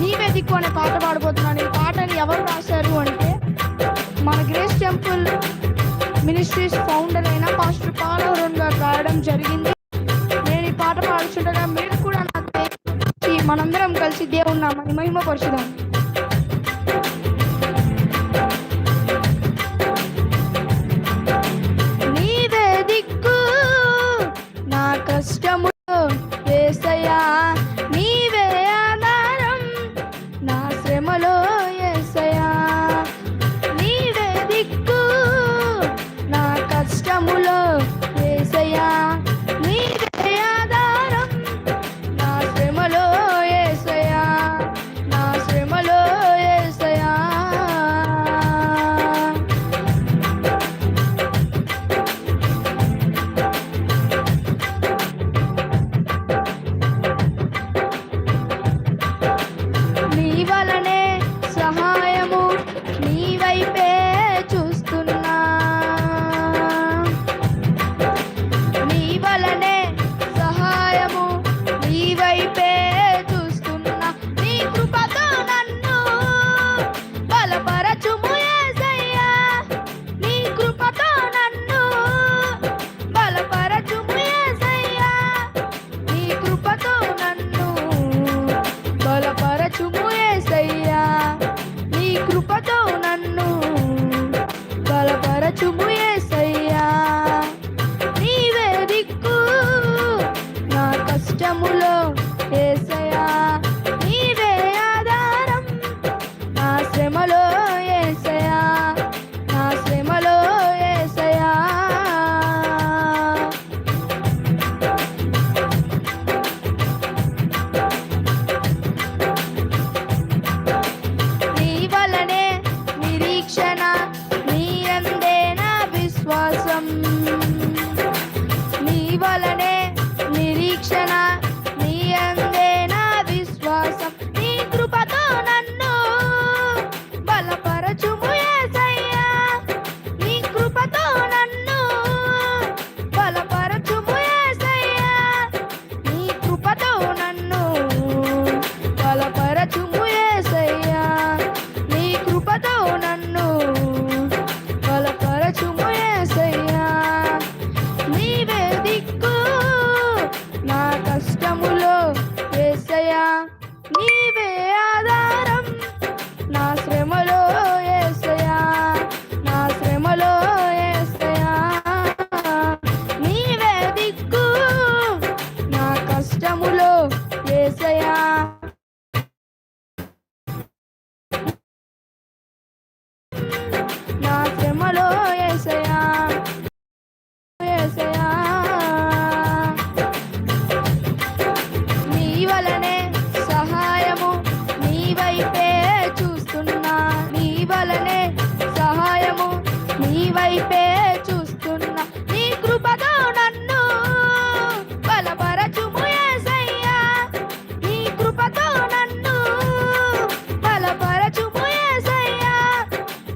నీవే దిక్కు అనే పాట పాడబోతున్నాను ఈ పాటని ఎవరు రాశారు అంటే మన గ్రేస్ టెంపుల్ మినిస్ట్రీస్ ఫౌండర్ అయిన పాస్టర్ పాలవరం గారు రాయడం జరిగింది. నేను ఈ పాట పాడుచుండగా మీరు కూడా నాకు మనందరం కలిసి దేవుని నామని మహిమ పరచుదాం.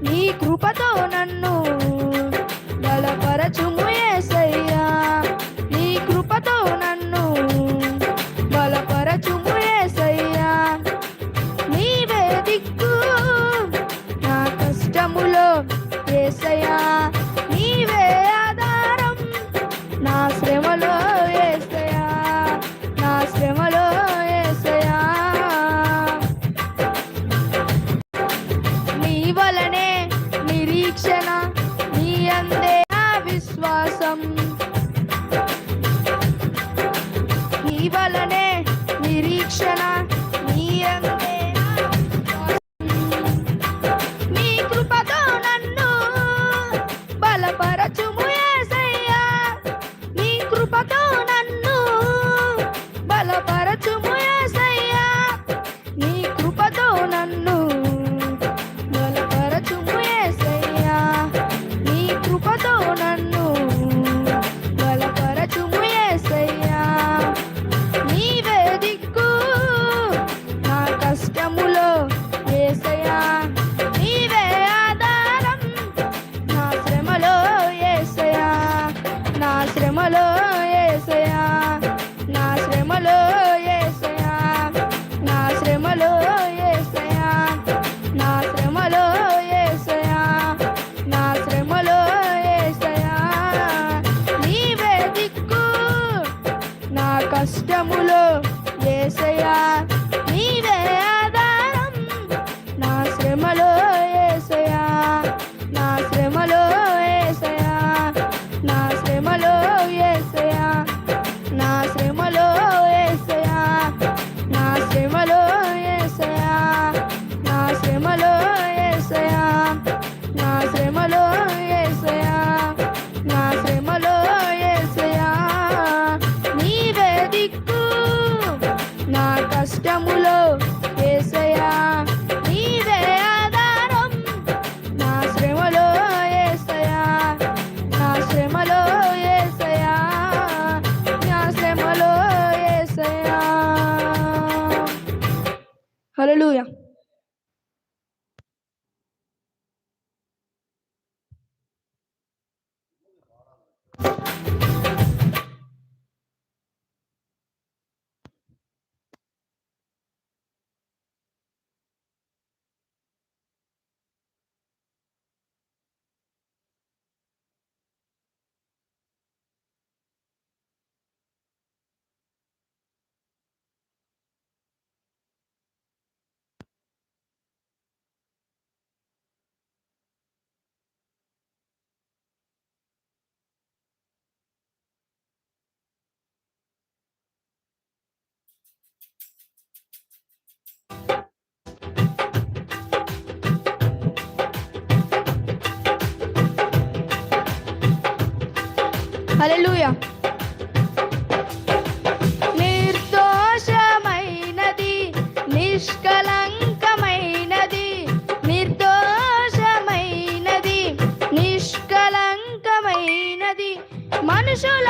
నీ కృపతో నన్ను Damn. హల్లెలూయా. నిర్దోషమైనది నిష్కలంకమైనది నిర్దోషమైనది నిష్కలంకమైనది. మనుషుల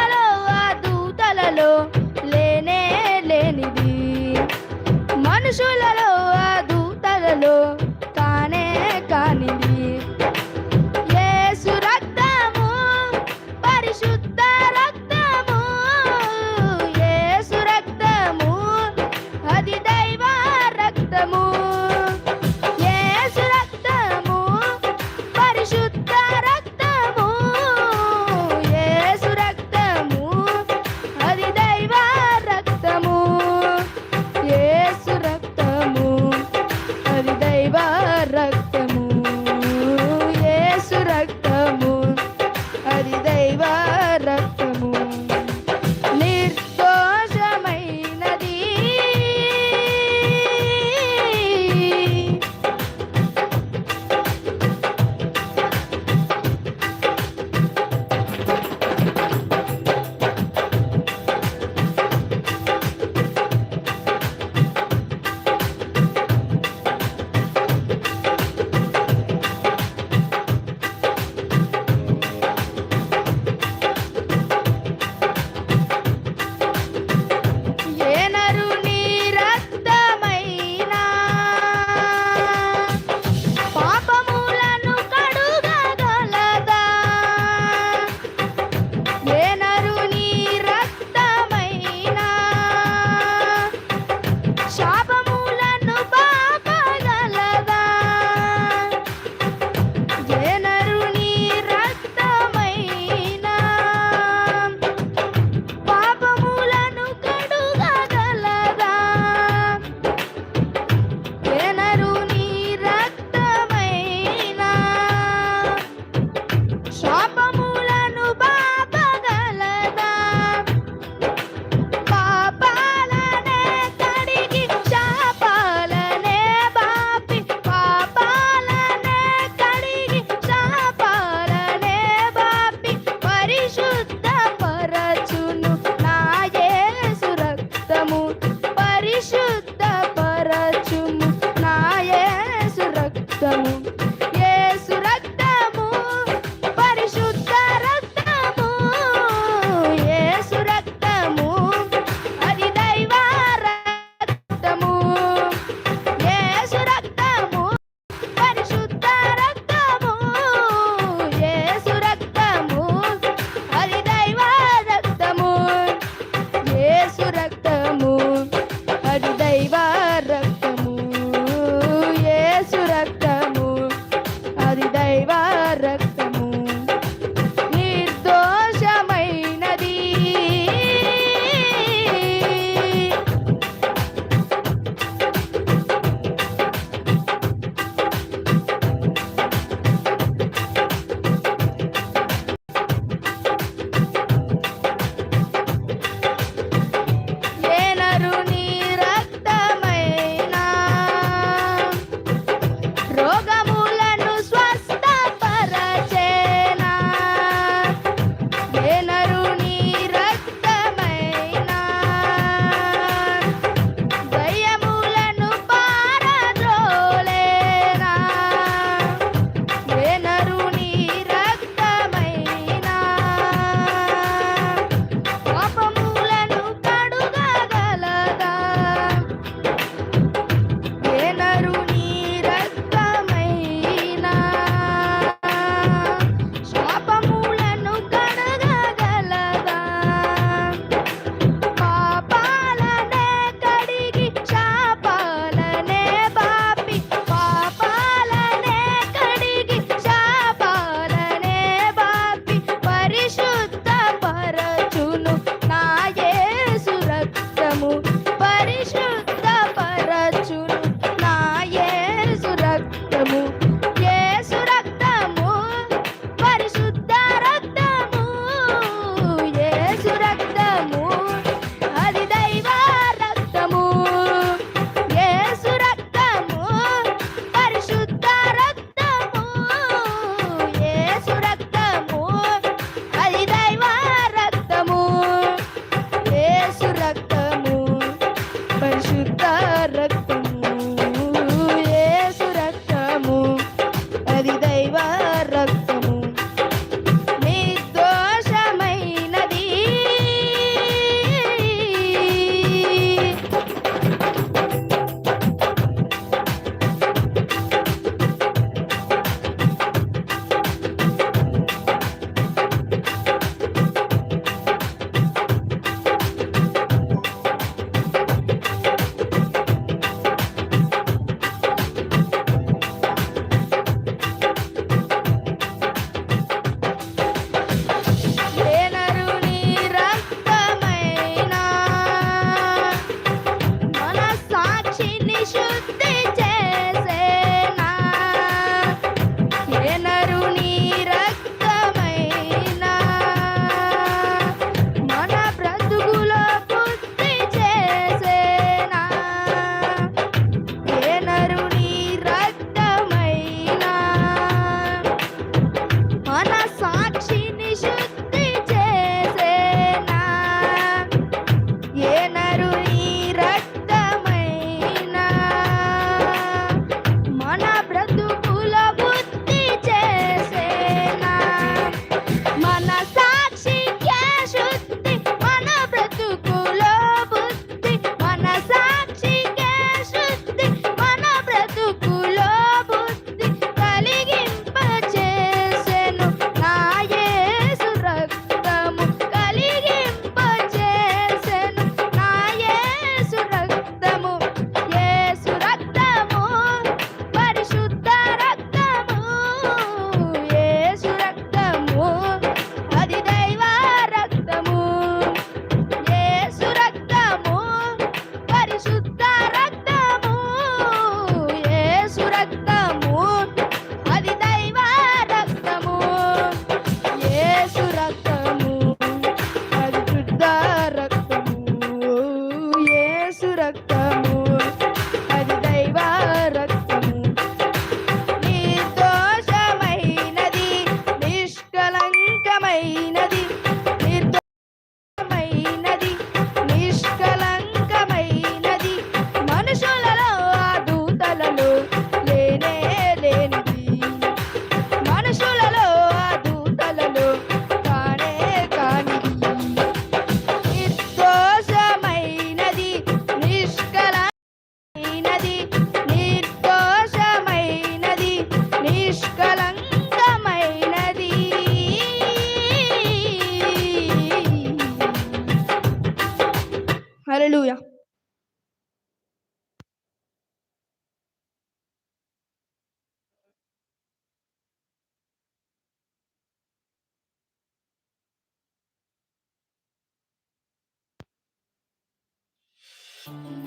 Bye.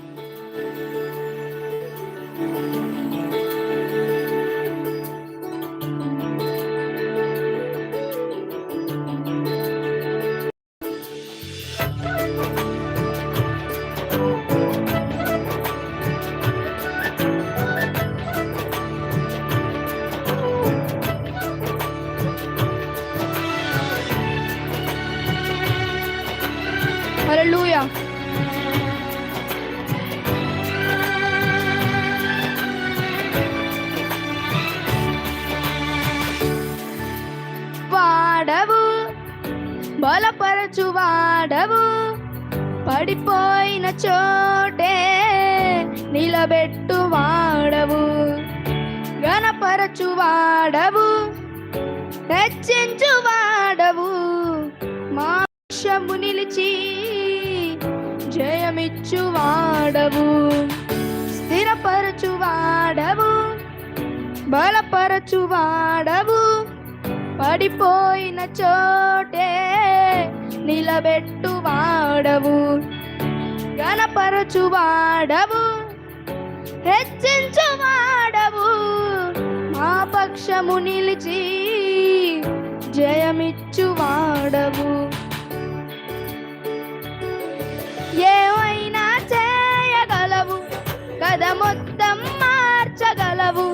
బలపరచు వాడవు పడిపోయిన చోటే నిలబెట్టు వాడవు గణపరచు వాడవు వాడవు నిలిచి జయమిచ్చువాడవు. వాడవు స్థిరపరచు వాడవు బలపరచు వాడవు పడిపోయిన చోటే నిలబెట్టు వాడవు గణపరచు వాడవు హెచ్చించు వాడవు మా పక్షము నిలిచి జయమిచ్చు వాడవు ఏమైనా చేయగలవు కథ మొత్తం మార్చగలవు.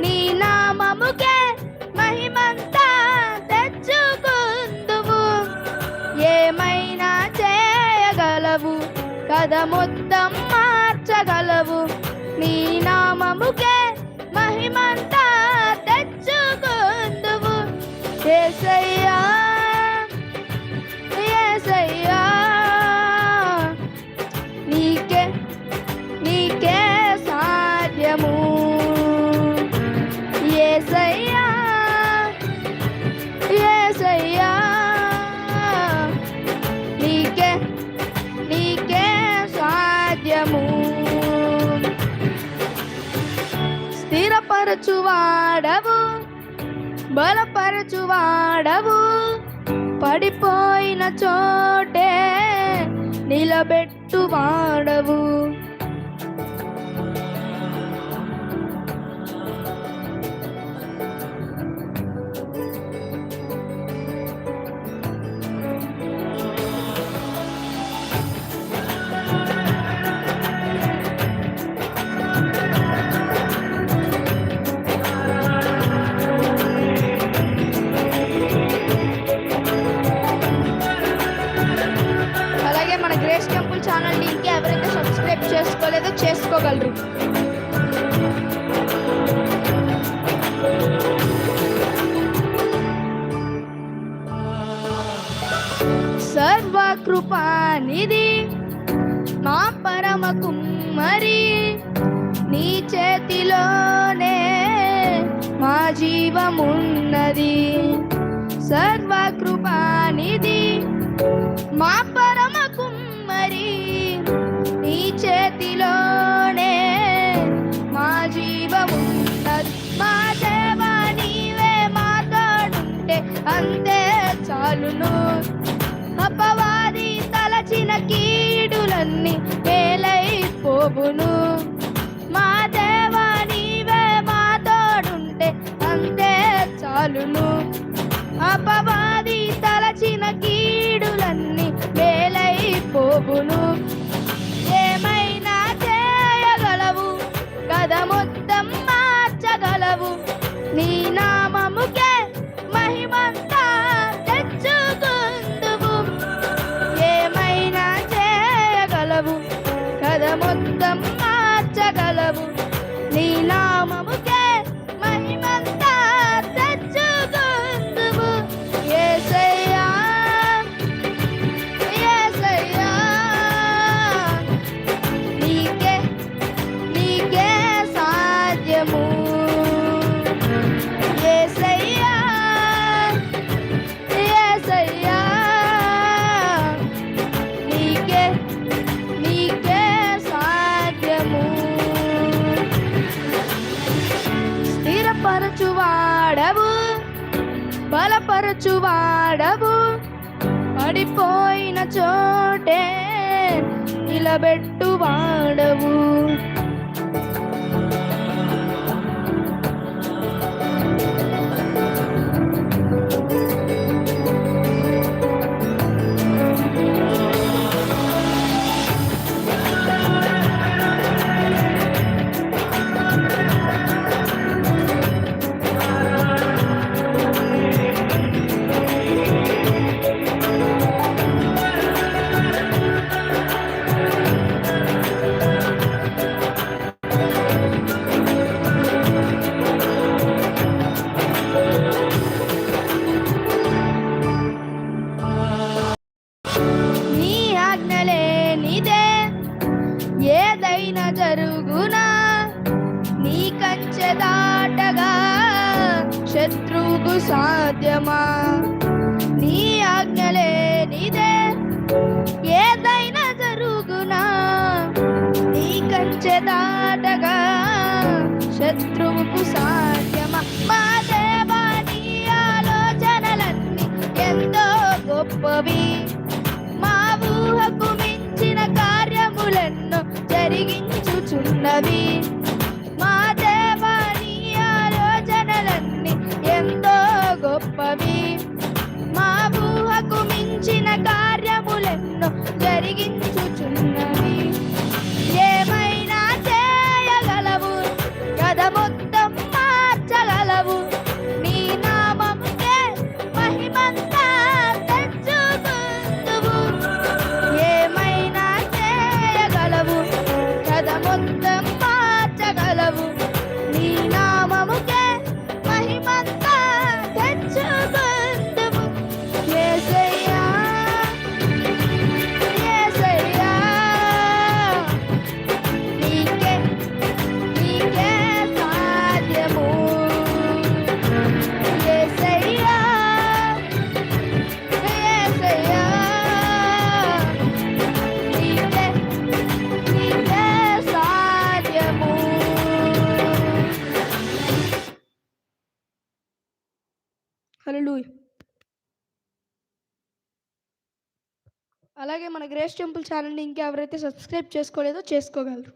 నీ నామముకే కథ మార్చగలవు. నీ నామముకే మహిమంత నిలబెట్టు జీవమున్నది. సర్వకృపానిది మా పరమ కుమ్మరి నీ చేతిలోనే మా జీవమున్నది. మా దేవా నీవే మాట్లాడుంటే అంతే చాలును. అపవాది తలచిన కీడులన్నీ వేలైపోవును అపవాది తలచిన కీడులన్నీ వేలైపోవును ఏమైనా చేయగలవు? కథ మొత్తం వాడవు. పడిపోయిన చోటే నిలబెట్టువాడవు. మా ఊహకు మించిన కార్యములను జరిగించుచున్నవి. గణేష్ టెంపుల్ ఛానల్ని ఇంకెవరైతే సబ్స్క్రైబ్ చేసుకోలేదో చేసుకోగలరు.